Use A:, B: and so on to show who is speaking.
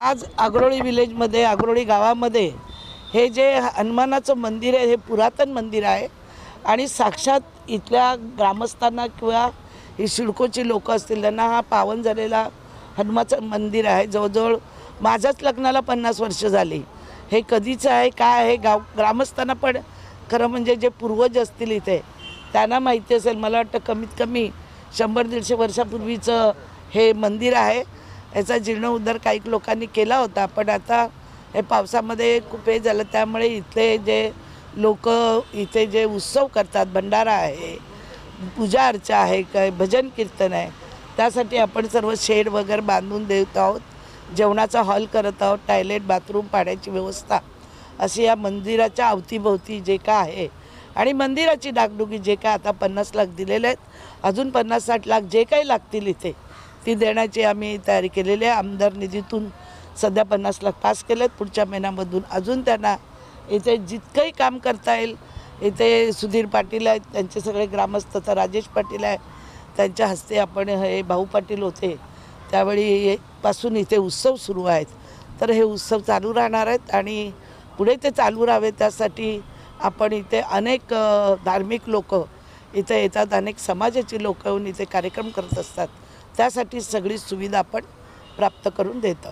A: आज आग्रोळी विलेजमध्ये आग्रोळी गावामध्ये हे जे हनुमानाचं मंदिर आहे हे पुरातन मंदिर आहे आणि साक्षात इथल्या ग्रामस्थांना किंवा ही शिडकोची लोकं असतील त्यांना हा पावन झालेला हनुमाचं मंदिर आहे. जवळजवळ माझ्याच लग्नाला पन्नास वर्ष झाली. हे कधीचं आहे काय आहे गाव ग्रामस्थांना पण खरं म्हणजे जे पूर्वज असतील इथे त्यांना माहिती असेल. मला वाटतं कमीत कमी शंभर दीडशे वर्षापूर्वीचं हे मंदिर आहे. याचा जीर्णोद्धार काही लोकांनी केला होता पण आता हे पावसामध्ये खूप हे झालं त्यामुळे इथले जे लोक इथे जे उत्सव करतात भंडारा आहे पूजा अर्चा आहे काय भजन कीर्तन आहे त्यासाठी आपण सर्व शेड वगैरे बांधून देत आहोत जेवणाचा हॉल करत आहोत टॉयलेट बाथरूम पाण्याची व्यवस्था अशी या मंदिराच्या अवतीभोवती जे काय आहे. आणि मंदिराची डागडुगी जे काय आता पन्नास लाख दिलेले आहेत अजून पन्नास साठ लाख जे काही लागतील इथे ती देण्याची आम्ही तयारी केलेली आहे. आमदार निधीतून सध्या पन्नास लाख पास केलेत. पुढच्या महिन्यामधून अजून त्यांना इथे जितकंही काम करता येईल इथे सुधीर पाटील आहेत त्यांचे सगळे ग्रामस्थ तर राजेश पाटील आहे. त्यांच्या हस्ते आपण हे भाऊ पाटील होते. त्यावेळी पासून इथे उत्सव सुरू आहेत. तर हे उत्सव चालू राहणार आहेत आणि पुढे ते चालू राहावे त्यासाठी आपण इथे अनेक धार्मिक लोक इथे येतात. अनेक समाजाची लोक येऊन इथे कार्यक्रम करत असतात. त्यासाठी सगळी सुविधा आपण प्राप्त करून देतो.